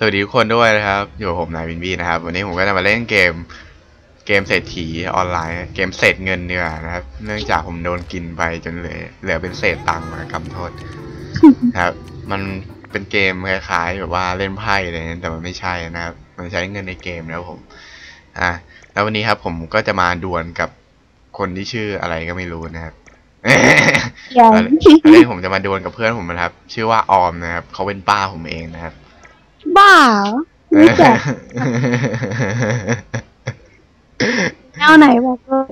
สวัสดีทุกคนด้วยนะครับ อยู่กับผมนายวินวีนะครับ วันนี้ผมก็จะมาเล่นเกมเกมเศรษฐีออนไลน์ เกมเศษเงินเนื้อนะครับ เนื่องจากผมโดนกินไปจนเหลือเหลือเป็นเศษตังค์มากำโทษนะครับ มันเป็นเกมคล้ายๆแบบว่าเล่นไพ่อะไรเลยแต่มันไม่ใช่นะครับ มันใช้เงินในเกมนะครับผม อะแล้ววันนี้ครับผมก็จะมาดวลกับคนที่ชื่ออะไรก็ไม่รู้นะครับยังอันอันนี้ผมจะมาดวลกับเพื่อนผมนะครับ ชื่อว่าออมนะครับ เขาเป็นป้าผมเองนะครับ บ้าไม่แจกแนวไหนบอกเลย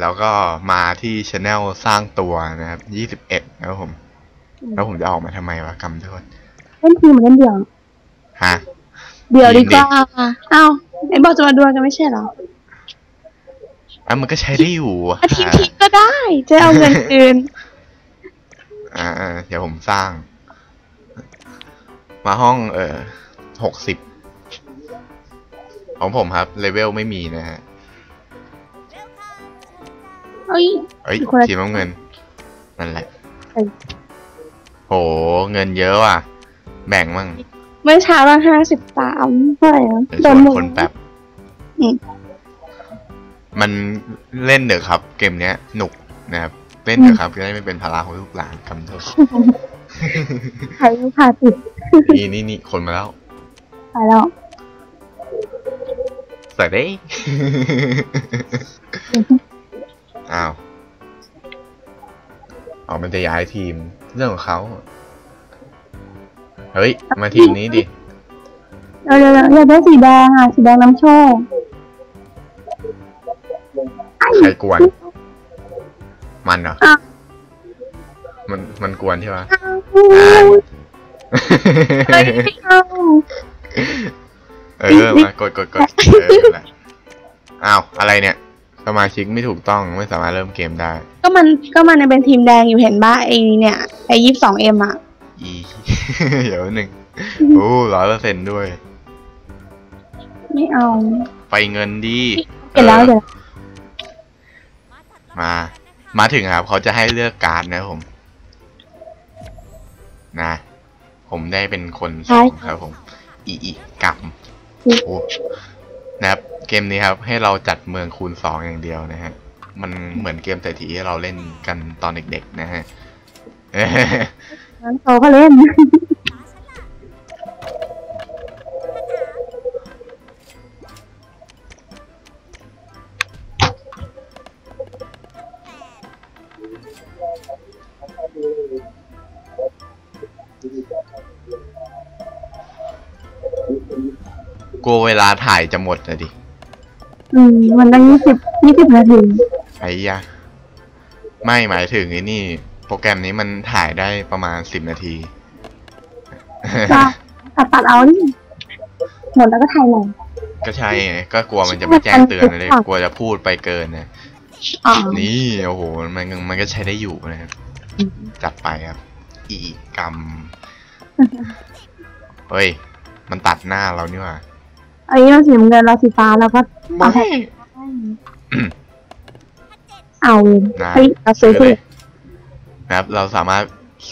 แล้วก็มาที่ช anel สร้างตัวนะครับยี่สิบเอ็ดนะครับผม แล้วผมจะออกมาทำไมวะกำโทษเล่นทีมเหมือนเล่นเดี่ยว ฮะ เดี่ยวดีกว่าอ้าวไอ้บอกจะมาดวลกันไม่ใช่เหรออะมันก็ใช้ได้อยู่อะอะทีมทีมก็ได้จะเอาเงินคืนอ่าอ่าเดี๋ยวผมสร้าง มาห้องเอ่อหกสิบของผมครับเลเวลไม่มีนะฮะเอ้ยเอ้ยคนละทีมน้ำเงิน นั่นแหละเอ้ยโห เงินเยอะว่ะ แบ่งมั่ง เมื่อเช้าเราห้าสิบสามเท่าไหร่นะเดี๋ยวโดชวนนหนึ่งคนแป๊บอืมมันเล่นเถอะครับ เกมเนี้ยหนุกนะครับ เล่นเถอะครับจะได้ไม่เป็นภาระของลูกหลานคำโทษใครไม่พาติดนี่นี่นี่คนมาแล้วไปแล้วสวัสดีอ้าวออกมันจะย้ายทีมเรื่องของเขาเฮ้ย มาทีมนี้ดิเดี๋ยวเดี๋ยวเดี๋ยวอยากได้สีแดงอะ สีแดงน้ำโชคใครกวน ใช่ปะอ้าวอ่าเฮ้ยไม่เอาเออมากดกดกดเออนั่นแหละอ้าวอะไรเนี่ย สมาชิกไม่ถูกต้องไม่สามารถเริ่มเกมได้ ก็มันก็มันเป็นทีมแดงอยู่เห็นบ้าไอ้เนี่ยไอ้ยี่สิบสองเอ็มอะอีเดี๋ยวหนึ่งโอ้ร้อยเปอร์เซ็นด้วย ไม่เอา ไปเงินดีเดี๋ยวแล้วเออเดี๋ยวมา มาถึงครับ เขาจะให้เลือกการ์ดนะผม นะ ผมได้เป็นคนสองครับผมอีอีกับโอ้นะครับ เกมนี้ครับ ให้เราจัดเมืองคูณสองอย่างเดียวนะฮะ มันเหมือนเกมเศรษฐีที่เราเล่นกันตอนเด็กๆนะฮะงั้นเขาก็เล่น ลัวเวลาถ่ายจะหมดเลยดิอืมมันตั้งยี่สิบยี่สิบนาทีไอ้ยะไม่หมายถึงไอ้นี่ โปรแกรมนี้มันถ่ายได้ประมาณสิบนาทีจ้าตัดตัดเอาดิหมดแล้วก็ถ่ายใหม่ก็ใช่ไงก็กลัวมันจะไม่แจ้งเตือนนะเลยกลัวจะพูดไปเกินนะอ๋อนี่โอ้โหมันมันก็ใช้ได้อยู่นะครับจัดไปครับ อีกรรมเฮ้ย มันตัดหน้าเรานี่หว่า อันนี้เราสีน้ำเงินเราสีฟ้าแล้วก็เอาให้เอานะเฮ้ยเราซื้อเลสิยนะครับ เราสามารถ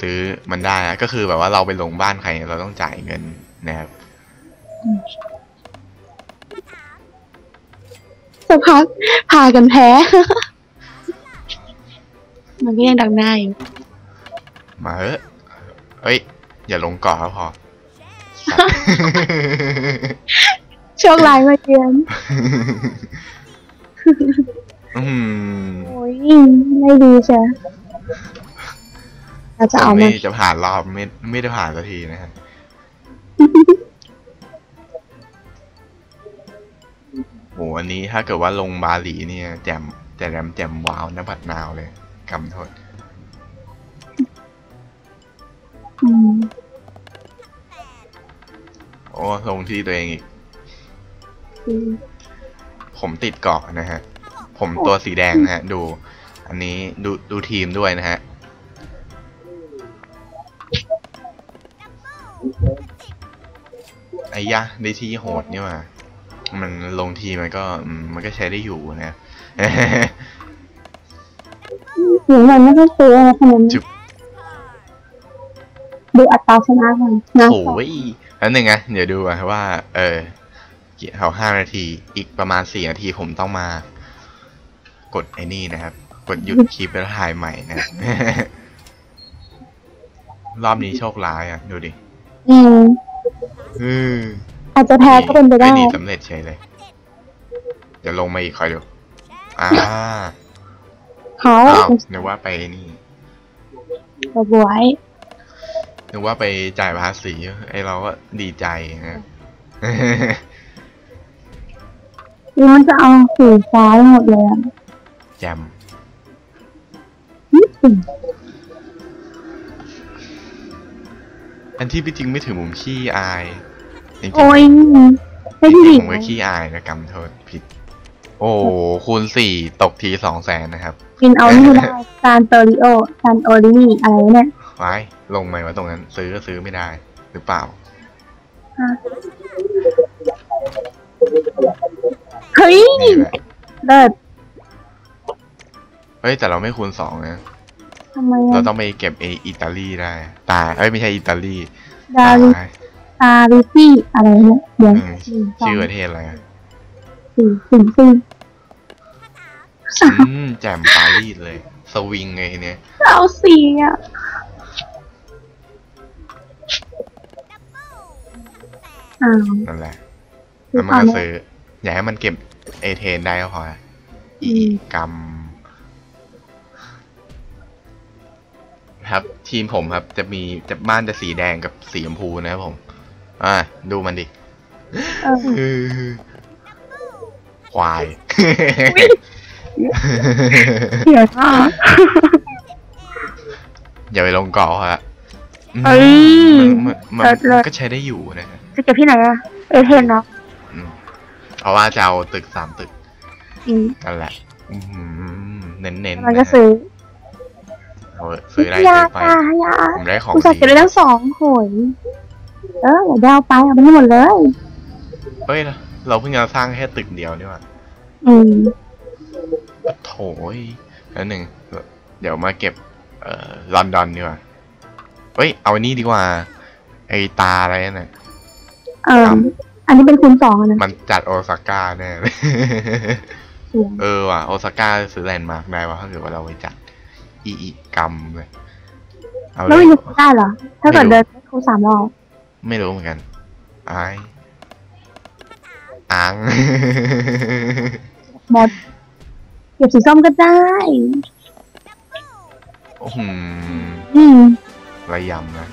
ซื้อมันได้นะก็คือแบบว่าเราไปลงบ้านใครเราต้องจ่ายเงินนะครับสักพักพากันแพ้ มันก็ยังดังหน้าอยู่มาเฮ้ยเฮ้ย อย่าลงเกาะก็พอ โชคร้ายมาเยือนอืมโอ้ยไม่ดีใช่เราจะผมเอามานี่จะผ่านรอบไม่ไม่ได้ผ่านสักทีนะครับโหอันนี้ถ้าเกิดว่าลงบาหลีเนี่ย แจมแจมแจมว้าวน้ำผัดนาวเลยกำโทษอืมโอ้ลงที่ตัวเองอีกอืม ผมติดเกาะนะฮะ ผมตัวสีแดงนะฮะ ดู อันนี้ดูดูทีมด้วยนะฮะ ไอ้ยะได้ที่โหดนี่หว่ามันลงทีมันก็อืมมันก็ใช้ได้อยู่นะหนูมันไม่ต้องซื้อนะขนมจุ๊บดูอัตราชนะกันนะโอ้ยแล้วหนึ่งนะเดี๋ยวดูก่อนว่า เออกี่ เขาห้านาที อีกประมาณสี่นาทีผมต้องมา กดไอ้นี่นะครับ กดหยุดคลิปแล้วถ่ายใหม่นะครับรอบนี้โชคร้ายอะ ดูดิอืมอืออาจจะแพ้ก็เป็นไปได้ม่หนีสำเร็จเฉยเลย เดี๋ยวลงมาอีกคอยดู อ่าเขาอ้าวนึกว่าไปนี่บวไว้นึกว่าไปจ่ายภาษีไอ้เราก็ดีใจนะ ครับนี่มันจะเอาสีฟ้าไปหมดเลยอะแจมอืมอันที่พี่จริงไม่ถึงมุมขี้อายจริงๆโอ้ยไม่จที่ริดีงๆผมก็ขี้อายนะกำโทษผิด โอ้คูณสี่ตกทีสองแสนนะครับกินเอานี่ได้ซานโตริโอซานโอรินีอะไรเนี่ยไว้ลงไหมว่าตรงนั้น ซื้อก็ซื้อไม่ได้ หรือเปล่า เฮ้ยนี่แหละเลิศเฮ้ยแต่เราไม่คูณสองนะทำไมเราอะต้องไปเก็บเออิตาลีได้ตายเอ้ยไม่ใช่อิตาลีดาริตายตาริซี่อะไรเนี่ยเดี๋ยวอืมสี่สองชื่อประเทศอะไรอะสี่สี่สี่สามอืมแจ่มปารีสเลย สวิงไงเนี่ยเอาสี่อะอ้าว นั่นแหละคืแล้วอมันตอนก็นี้ซื้ออย่าให้มันเก็บ เอเทนได้ก็พออะอีอืมกรรมครับ ทีมผมครับ จะมีจะบ้านจะสีแดงกับสีชมพูนะครับผม อ่า ดูมันดิเออควายเสียมากอย่าไปลงเกาะฮะเอ้ยมันมันเลิศเลิมันศก็ใช้ได้อยู่นะฮะจะเก็บที่ไหนอะเอเทนเนาะอืมเพ ราะว่าจะเอาตึกสามตึกอืมนั่นแหละ อื้อหือเน้นๆมันนะก็ฮะซื้อเอาเถอะซื้อได้ยาซื้อไปตายาผมได้ของอุตส่าห์ดีเก็บไปทั้งสองโหยเอออย่าได้เอาไปเอาไปให้หมดเลย เฮ้ย เราเพิ่งจะสร้างแค่ตึกเดียวนี่หว่าอืมโถยแล้วหนึ่ง เดี๋ยวมาเก็บ เอ่อลอนดอนดีกว่า เฮ้ย เอาอันนี้ดีกว่า ไอตาอะไรนั่นน่ะเออ อันนี้เป็นคูณสองอะนะมันจัดโอซาก้าแน่เลยเสียงเออว่ะโอซาก้าซื้อแลนด์มาร์กได้ว่ะถ้าเกิดว่าเราไปจัดอีอีกรรมเลยเอาเลแล้วยมันจะได้เหรอ ถ้าเกิดไม่รู้เดินคูณสามรอบไม่รู้เหมือนกันไอายอังหมดเก็บสีส้มก็ได้อื้อหืออืมระยำนะ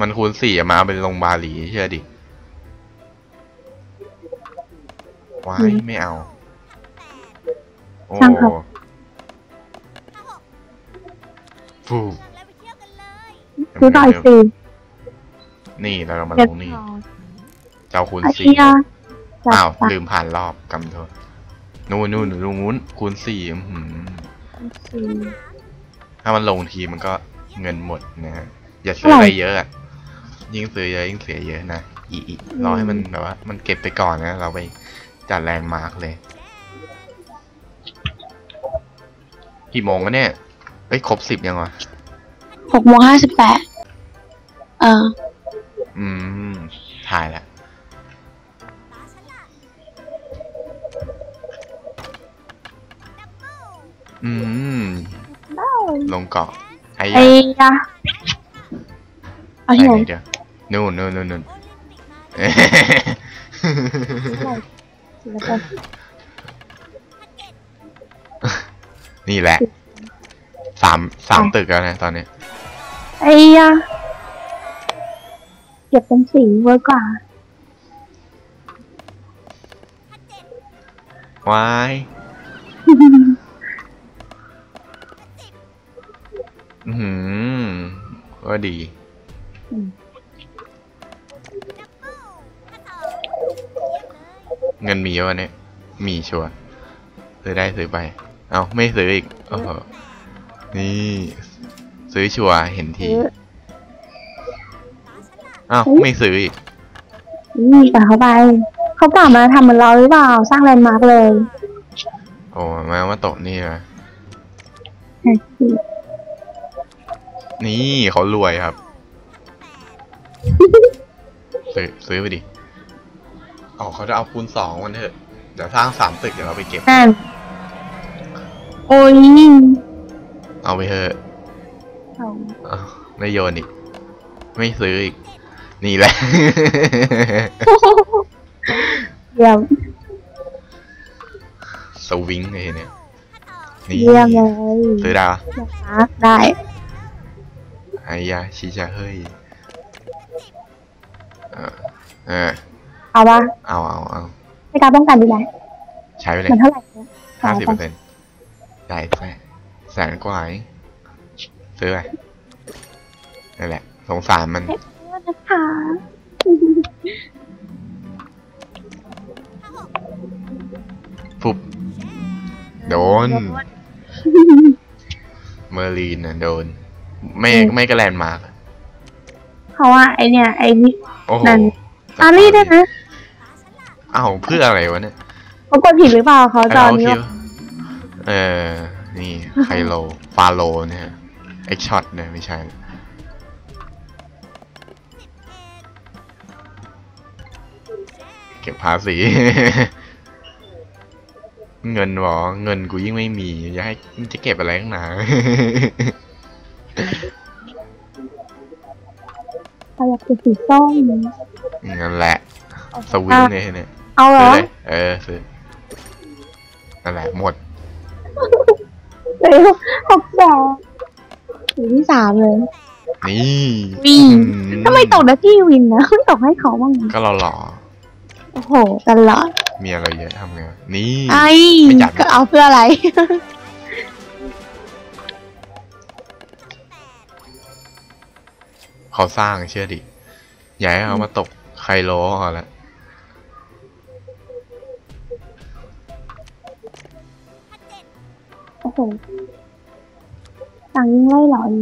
มันคูณสี่อะมาเป็นลงบาหลีเชื่อดิว้ายไม่เอา โอ้ช่างครับฟูซื้อต่ออีกสี่นี่เราเรามาเก็บลงนี่ต่อเจ้าคูณอาสี่เชียจัดอ้าวไปลืมผ่านรอบกำโทษนู่นนู่นตรงนู้นคูณสี่อื้อหือสี่ถ้ามันลงทีมันก็เงินหมดนะฮะ อย่าซื้ออะไรเยอะอะ ยิ่งซื้อเยอะยิ่งเสียเยอะนะอีอีรอให้มันแบบว่า มันเก็บไปก่อนนะเราไปจัดแลนด์มาร์กเลยกี่โมงวะเนี่ยเอ้ยครบสิบยังวะหกโมงห้าสิบแปดเออ อืม ถ่ายแล้วอืม ลงเกาะไอ้ไอ้ยะยะเอาไหนที่ไหนไหนเดี๋ยว นู่นนู่นนู่นนู่นนี่แหละ สามสามตึกแล้วนะตอนนี้ ไอ้ยะเก็บเป็นสีเวิร์กกว่าว้ายอือหือก็ดี อืม เงินมีเยอะเนี่ย มีชัวร์ซื้อได้ซื้อไป เอาไม่ซื้ออีกโอ้โหนี่ซื้อชัวร์เห็นทีซื้ออ้าวไม่ซื้ออีกนี่แต่เขาไป เขากลับมาทำเหมือนเราหรือเปล่าสร้างแลนด์มาร์กเลย โอ้มามาโตะนี่นะนี่เขารวยครับ ซื้อซื้อไปดิ อ๋อเขาจะเอาคูณสองมันเถอะ เดี๋ยวสร้างสามตึกเดี๋ยวเราไปเก็บ นั่นโอ้ยเอาไปเถอะเอาอ้าวไม่โยนอีก ไม่ซื้ออีก นี่แหละ เยี่ยมสวิงเลยเนี่ย นี่ เยี่ยมเลยซื้อได้ปะนะคะได้ไอ้ยาชิชาเฮ้ย เออเออ เอาปะเอาเอาเอาให้การป้องกันดีไหมใช้ไปเลเหมืยอนเท่าไหร่นะห้าสิบเปอร์เซ็นต์ได้แค่แสนกว่าเองซื้อไปนั่นแหละ สงสารมันขอโทษนะคะฟุบโดน เมอร์ลีนน่ะโดน ไม่ไม่กระแลนด์มาร์กเพราะว่าไอเนี่ย ไอนี่โอ้โหนั่นอารีด้วยนะ อ้าวเพื่ออะไรวะเนี่ยเขากดผิดหรือเปล่าเขาจอเอานี้คิวเออ นี่ไคโลฟาโลเนี่ยเอ็กช็อตเนี่ยไม่ใช่เก็บภาษี เงินหรอเงินกูยิ่งไม่มีจะให้จะเก็บอะไรข้างหนาเขาอยากเป็นสีส้มนั่นแหละ สวิงเนี่ยเนี่ย เอาเหรซื้ออเลยเออซื้อนั่นแหละหมดเดี๋ยวหกแสนสีที่สามเลย นี่วินอืทำไมตกนะพี่วินนะไม่ตกให้เขาบ้างนะก็เราหล่อโอ้โหตลอดมีอะไรเยอะทำไงวะนี่ ไอ้ไม่จัดนะ ก็เอาเพื่ออะไร เขาสร้างเชื่อดิอย่าให้เขามาตกไคโลเอาละ โอ้โหตังค์ยิ่งไล่หลอน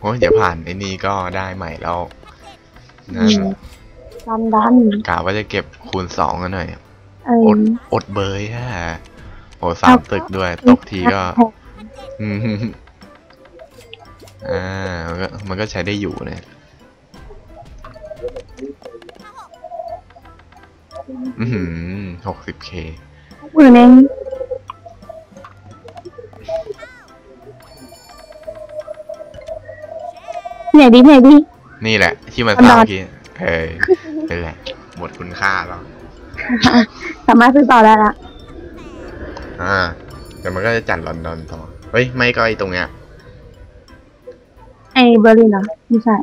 โอ้ยเดี๋ยวผ่านไอ้นี่ก็ได้ใหม่แล้วนั่นดันดันกะว่าจะเก็บคูณสองกันหน่อยเอออดอดเบยฮะโอ้สามตึกด้วย ตกทีก็อืมอ่ามันก็มันก็ใช้ได้อยู่เนี่ยอืมหกสิบเคหมื่นเอง เหนื่อยดิเหนื่อยดินี่แหละ ที่มันอันสร้างดอนเมื่อกี้เออนี่แหละหมดคุณค่าแล้วสามารถซื้อต่อได้ละอ่าเดี๋ยวมันก็จะจัดลอนดอนต่อเฮ้ยไม่ก็ไอตรงเนี้ยไอ้เบอร์ลินเหรอไม่ใช่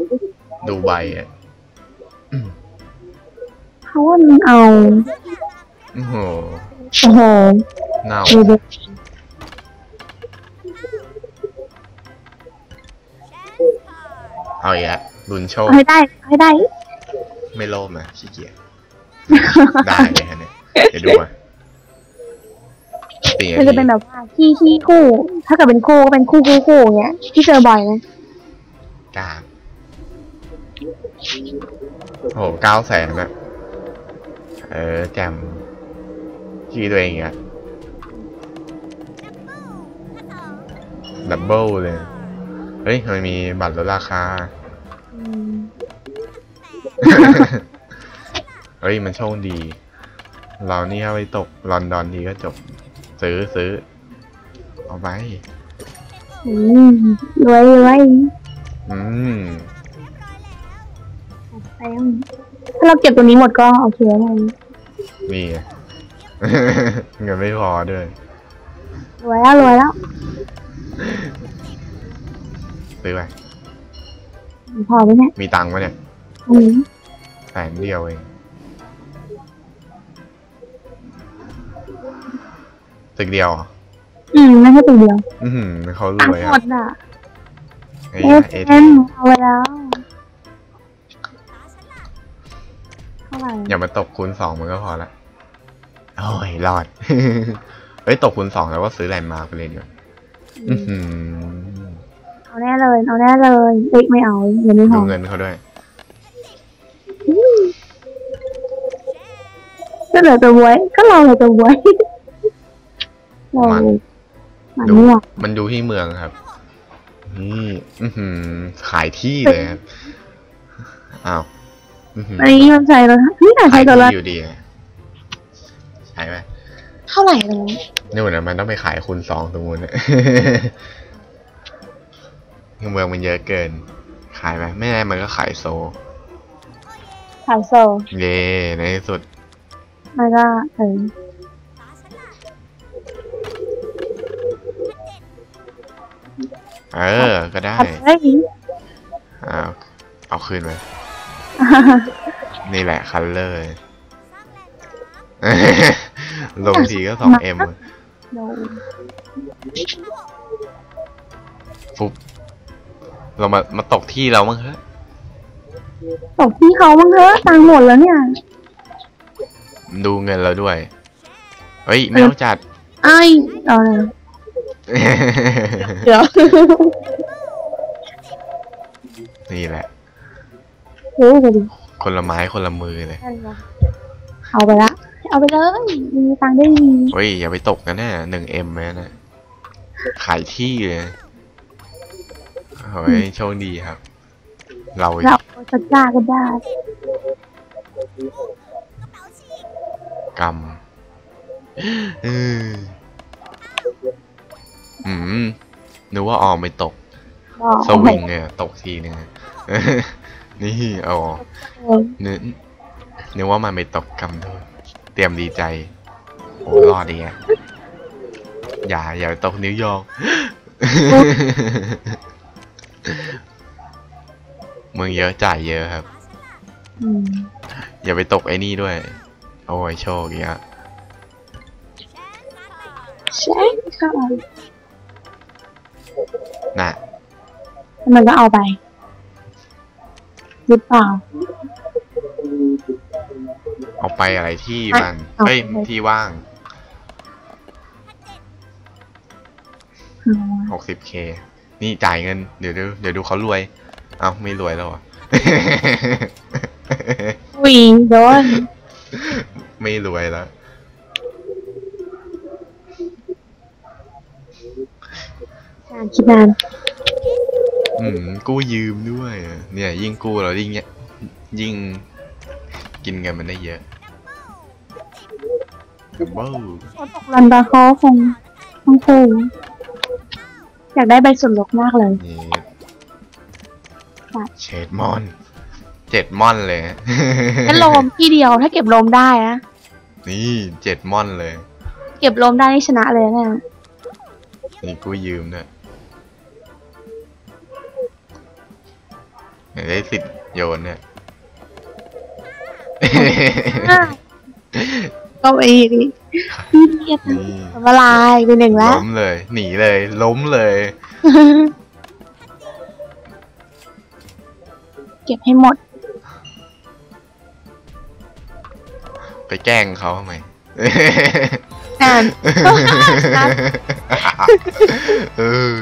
ดูใบอะเขาว่ามันเอาโอ้โหโอ้โหเน่า เอาอีกแล้วลุนโชคเอาให้ได้เอาให้ได้ ไม่โลภนะขี้เกียจได้เลยฮะเนี่ยเดี๋ยวดูอะสี่มันนาจะเป็นทีแบบว่าขี้ขี้คู่ ถ้าเกิดเป็นคู่ก็เป็นคู่คู่คู่อย่างเงี้ยที่เจอบ่อยนะกลางโอ้โหเก้าแสนอะเออแจมชี้ตัวเองอะดับเบิลเลย เฮ้ยมันมีบัตรลดราคาอืม เฮ้ยมันโชคดี เรานี่เอาไปตกลอนดอนทีก็จบ ซื้อซื้อ เอาไปอืมรวยรวยอืมแป้งถ้าเราเก็บตัวนี้หมดก็โอเคเลยนี่ไงเงินไม่พอด้วย รวยแล้วรวยแล้วซื้อไป พอไหมเนี่ยมีตังค์ปะเนี่ยอืมแสนเดียวเองตึกเดียวเหรออืมไม่ใช่ตัวเดียวอือหือเขารตังวยค์อะหมดอะไอ้เอฟเอเอ็นเอาไว้แล้วเท่าไหร่อย่ามาตกคูณสองมันก็พอละโอ้ยรอด เฮ้ยตกคูณสองแล้วก็ซื้อแลนด์มาร์คไปเลยดีกว่าอือื้อมหือเอา แน่เลย เอาแน่เลยเอ้ยไม่เอาเงินไม่พดูอเงินเขาด้วย ก็เหลือตัวบวย ก็เราเหลือตัวบวยเรามันมันดูเนี่ยมันดูที่เมืองครับ นี่อือหือขายที่เลยครับอ้าวอื้อหืออันนี้มันใช้แล้วนะนี่ไหนใช้ขายตัวละที่อยู่ดีอะใช่ไหมเท่าไหร่เลยนู่นน่ะมันต้องไปขายคูณสองตรงนู้นน่ะ เมืองมันเยอะเกิน ขายไหมไม่ได้มันก็ขายโซ ขายโซเย่ในที่สุดมันก็เออเออ ก็ได้ขัดได้อีกอ้าวเอาคืนไปนี่แหละคัลเลอร์ลงทีก็สองเอ็มโนฟุบ เรามามาตกที่เรามั้งเถอะตกที่เขาบ้างเถอะตังค์หมดแล้วเนี่ย ดูเงินเราด้วย เฮ้ยไม่ต้องจัด ไอ้เอาเลยเดี๋ยว นี่แหละ โอ้โหดิคนละไม้คนละมือเลยเอาไปละ เอาไปเลยมีตังค์ได้ดี เฮ้ยอย่าไปตกนะเนี่ยหนึ่งเอ็มแม่นะขายที่เลย โอ้ยโชคดีครับ เราเราจะจ้าก็ได้กรรมเอออืมนึกว่าออมไปตกบอกสวิงเนี่ยตกทีนึงอะนี่อ๋อนึกนึกว่ามันไปตกกำโดนเตรียมดีใจโอ้รอดดีอะอย่าอย่าไปตกนิวยอร์ก เมืองเยอะจ่ายเยอะครับ อืมอย่าไปตกไอ้นี่ด้วย โอ้ยโชคอีกอะใช่ค่ะน่ะ มันก็เอาไปหรือเปล่า เอาไปอะไรที่มันเอาเฮ้ยไป ที่ว่างอืมหกสิบเค นี่จ่ายเงิน เดี๋ยวดูเดี๋ยวดูเขารวย เอ้าไม่รวยแล้วเหรอะอุ้ยโดนไม่รวยแล้วนานคิดนานอืมกู้ยืมด้วยอะเนี่ย ยิ่งกู้เรายิ่งเนี่ยยิ่งกินเงินมันได้เยอะว้าวเขาตกลันดาเขาคงคงคง อยากได้ใบส่วนลดมากเลยนี่ครับเชดมอน เจ็ดมอนเลยแค่โลมที่เดียวถ้าเก็บโลมได้นะ นี่เจ็ดมอนเลย เก็บโลมได้นี่ชนะเลยนะนี่กู้ยืมด้วยอยากได้สิทธิ์โยนเนี่ย ก็ไปดิ พี่เทียบนี่ทำอะไรเป็นหนึ่งแล้ว ล้มเลย หนีเลย ล้มเลย เก็บให้หมด ไปแกล้งเขาทำไมนานเออ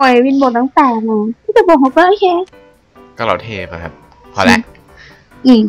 ปล่อยวินบทตั้งแต่นะที่จะบอกเขาก็โอเค ก็เราเทไปครับ พอแล้วอืม